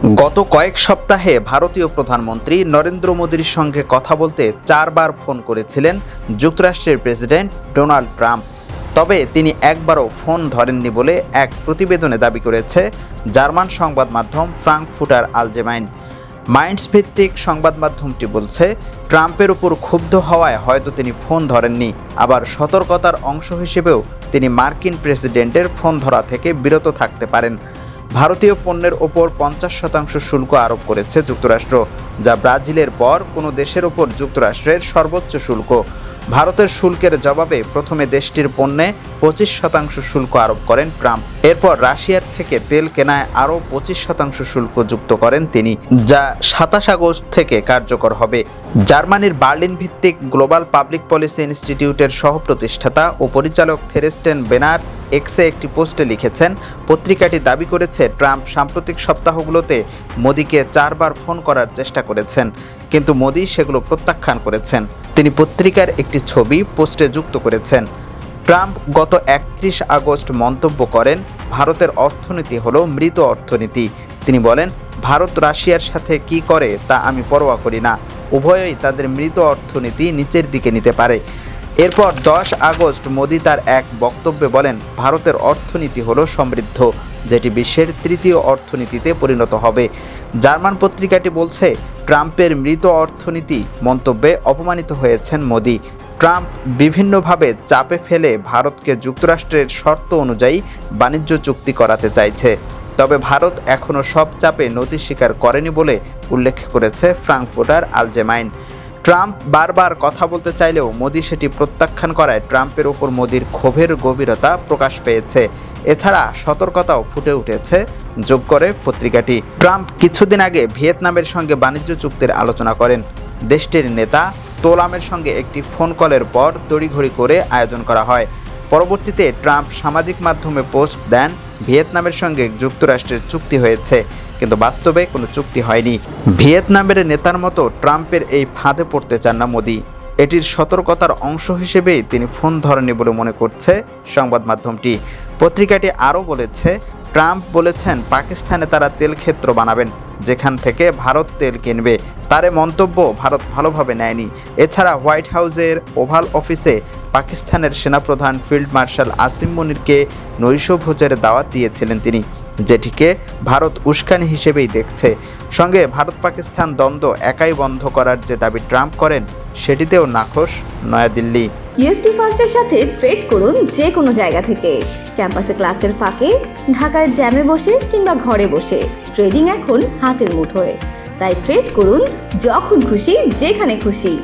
গত কয়েক সপ্তাহে ভারতীয় প্রধানমন্ত্রী নরেন্দ্র মোদীর সঙ্গে কথা বলতে চারবার ফোন করেছিলেন যুক্তরাষ্ট্রের প্রেসিডেন্ট ডোনাল্ড ট্রাম্প। তবে তিনি একবারও ফোন ধরেননি বলে এক প্রতিবেদনে দাবি করেছে জার্মান সংবাদ মাধ্যম ফ্রাঙ্কফুটার আলজেমাইন। মাইন্ডস ভিত্তিক সংবাদ মাধ্যমটি বলছে, ট্রাম্পের উপর ক্ষুব্ধ হওয়ায় হয়তো তিনি ফোন ধরেননি। আবার সতর্কতার অংশ হিসেবেও তিনি মার্কিন প্রেসিডেন্টের ফোন ধরা থেকে বিরত থাকতে পারেন। ভারতীয় পণ্যের ওপর পঞ্চাশ শতাংশ শুল্ক আরোপ করেছে যুক্তরাষ্ট্র, যা ব্রাজিলের পর কোনো দেশের ওপর যুক্তরাষ্ট্রের সর্বোচ্চ শুল্ক। ভারতের শুল্কের জবাবে প্রথমে দেশটির পণ্যে পঁচিশ শতাংশ শুল্ক আরোপ করেন ট্রাম্প। এরপর রাশিয়ার থেকে তেল কেনায় আরও পঁচিশ শতাংশ শুল্ক যুক্ত করেন তিনি, যা সাতাশ আগস্ট থেকে কার্যকর হবে। জার্মানির বার্লিন ভিত্তিক গ্লোবাল পাবলিক পলিসি ইনস্টিটিউটের সহ প্রতিষ্ঠাতা ও পরিচালক থেরেস্টেন বেনার এক্সে একটি পোস্টে লিখেছেন, পত্রিকাটি দাবি করেছে, ট্রাম্প সাম্প্রতিক সপ্তাহগুলোতে মোদীকে চারবার ফোন করার চেষ্টা করেছেন, কিন্তু মোদী সেগুলো প্রত্যাখ্যান করেছেন। তিনি পত্রিকার একটি ছবি পোস্টে যুক্ত করেছেন, ট্রাম্প গত একত্রিশ আগস্ট মন্তব্য করেন, ভারতের অর্থনীতি হল মৃত অর্থনীতি। তিনি বলেন, ভারত রাশিয়ার সাথে কি করে তা আমি পরোয়া করি না, উভয়ই তাদের মৃত অর্থনীতি নিচের দিকে নিতে পারে। এরপর দশ আগস্ট মোদি তার এক বক্তব্যে বলেন, ভারতের অর্থনীতি হলো সমৃদ্ধ, যেটি বিশ্বের তৃতীয় অর্থনীতিতে পরিণত হবে। জার্মান পত্রিকাটি বলছে, ট্রাম্পের মৃত অর্থনীতি মন্তব্যে অপমানিত হয়েছেন মোদি। ট্রাম্প বিভিন্নভাবে চাপে ফেলে ভারতকে যুক্তরাষ্ট্রের শর্ত অনুযায়ী বাণিজ্য চুক্তি করাতে চাইছে। তবে ভারত এখনও সব চাপে নথি স্বীকার করেনি বলে উল্লেখ করেছে ফ্রাঙ্কফুটার আলজেমাইন। ট্রাম্প বারবার কথা বলতে চাইলেও মোদি সেটি প্রত্যাখ্যান করায় ট্রাম্পের ওপর মোদির ক্ষোভের গভীরতা প্রকাশ পেয়েছে। এছাড়া সতর্কতাও ফুটে উঠেছে যোগ করে পত্রিকাটি। ট্রাম্প কিছুদিন আগে ভিয়েতনামের সঙ্গে বাণিজ্য চুক্তির আলোচনা করেন। দেশটির নেতা তোলামের সঙ্গে একটি ফোন কলের পর তড়িঘড়ি করে আয়োজন করা হয়। পরবর্তীতে ট্রাম্প সামাজিক মাধ্যমে পোস্ট দেন, ভিয়েতনামের সঙ্গে যুক্তরাষ্ট্রের চুক্তি হয়েছে। কিন্তু বাস্তবে কোনো চুক্তি হয়নি। ভিয়েতনামের নেতার মতো ট্রাম্পের এই ফাঁদে পড়তে চান না মোদি। এটির সতর্কতার অংশ হিসেবেই তিনি ফোন ধরেনি বলে মনে করছে সংবাদ মাধ্যমটি। পত্রিকাটি আরও বলেছে, ট্রাম্প বলেছেন পাকিস্তানে তারা তেল ক্ষেত্র বানাবেন, যেখান থেকে ভারত তেল কিনবে। তার মন্তব্য ভারত ভালোভাবে নেয়নি। এছাড়া হোয়াইট হাউসের ওভাল অফিসে পাকিস্তানের সেনাপ্রধান ফিল্ড মার্শাল আসিম মনিরকে নৈশভোজের দাওয়াত দিয়েছিলেন তিনি। যেটিকে ভারত উস্কানি হিসেবেই দেখছে। সঙ্গে ভারত পাকিস্তান দ্বন্দ্ব একাই বন্ধ করার যে দাবি ট্রাম্প করেন, সেটিতেও নাখোশ নয়াদিল্লি। ইউএফটি ফার্স্টের সাথে ট্রেড করুন যে কোনো জায়গা থেকে। ক্যাম্পাসে ক্লাসের ফাঁকে, ঢাকার জ্যামে বসে কিংবা ঘরে বসে। ট্রেডিং এখন হাতের মুঠোয়। তাই ট্রেড করুন যখন খুশি, যেখানে খুশি।